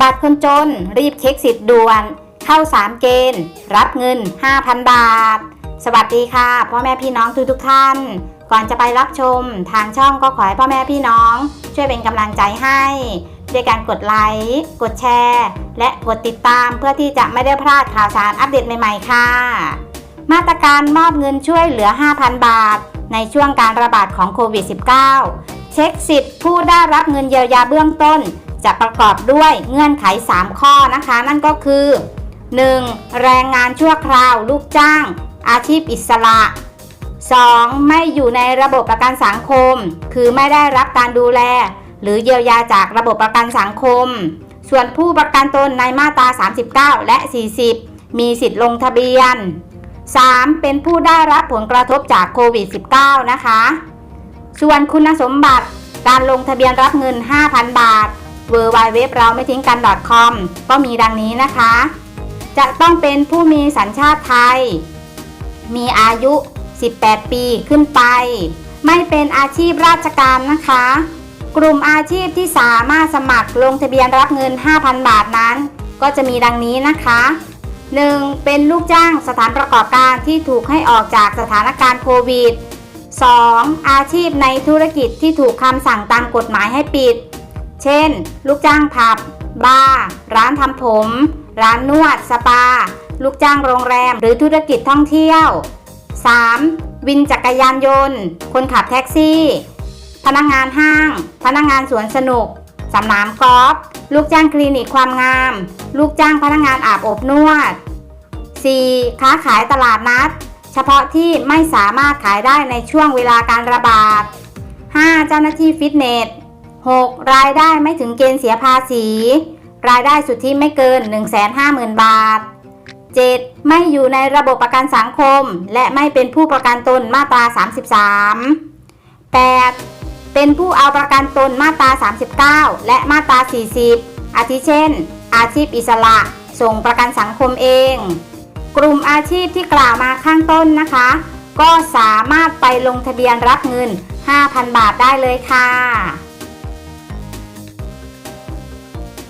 บัตรคนจน รีบเช็คสิทธิ์ด่วน เข้า 3 เกณฑ์ รับเงิน 5,000 บาท สวัสดีค่ะพ่อแม่พี่น้องทุกทุกท่าน ก่อนจะไปรับชม ทางช่องก็ขอให้พ่อแม่พี่น้อง ช่วยเป็นกำลังใจให้ด้วยการกดไลค์กดแชร์ และกดติดตามเพื่อที่จะไม่ได้พลาดข่าวสารอัปเดตใหม่ๆค่ะ มาตรการมอบเงินช่วยเหลือ 5,000 บาท ในช่วงการระบาดของโควิด -19 เช็คสิทธิ์ผู้ได้รับเงินเยียวยาเบื้องต้น จะประกอบด้วยเงื่อนไข 3 ข้อนะคะ นั่นก็คือ 1. แรงงานชั่วคราวลูกจ้าง อาชีพอิสระ 2. ไม่อยู่ในระบบประกันสังคม คือไม่ได้รับการดูแล หรือเยียวยาจากระบบประกันสังคม ส่วนผู้ประกันตนในมาตรา 39 และ 40 มีสิทธิ์ลงทะเบียน 3. เป็นผู้ได้รับผลกระทบจากโควิด -19 นะคะ ส่วนคุณสมบัติการลงทะเบียนรับเงิน 5,000 บาท w w w เราไม่ทิ้งกัน .com ก็มีดังนี้นะคะ จะต้องเป็นผู้มีสัญชาติไทย มีอายุ 18 ปีขึ้นไป ไม่เป็นอาชีพราชการนะคะ กลุ่มอาชีพที่สามารถสมัครลงทะเบียนรับเงิน 5,000 บาทนั้น ก็จะมีดังนี้นะคะ 1. เป็นลูกจ้างสถานประกอบการที่ถูกให้ออกจากสถานการณ์โควิด 2. อาชีพในธุรกิจที่ถูกคำสั่งตามกฎหมายให้ปิด เช่น ลูกจ้างผับบาร์ร้านทำผม ร้านนวด สปา ลูกจ้างโรงแรม หรือธุรกิจท่องเที่ยว 3. วินจักรยานยนต์ คนขับแท็กซี่ พนักงานห้าง พนักงานสวนสนุก สนามกอล์ฟ ลูกจ้างคลินิกความงาม ลูกจ้างพนักงานอาบอบนวด 4. ค้าขายตลาดนัด เฉพาะที่ไม่สามารถขายได้ในช่วงเวลาการระบาด 5. เจ้าหน้าที่ฟิตเนส 6. รายได้ไม่ถึงเกณฑ์เสียภาษี รายได้สุทธิไม่เกิน 150,000 บาท 7. ไม่อยู่ในระบบประกันสังคม และไม่เป็นผู้ประกันตนมาตรา 33 8. เป็นผู้เอาประกันตนมาตรา 39 และมาตรา 40 อาทิเช่น อาชีพอิสระ ส่งประกันสังคมเอง กลุ่มอาชีพที่กล่าวมาข้างต้นนะคะ ก็สามารถไปลงทะเบียนรับเงิน 5,000 บาทได้เลยค่ะ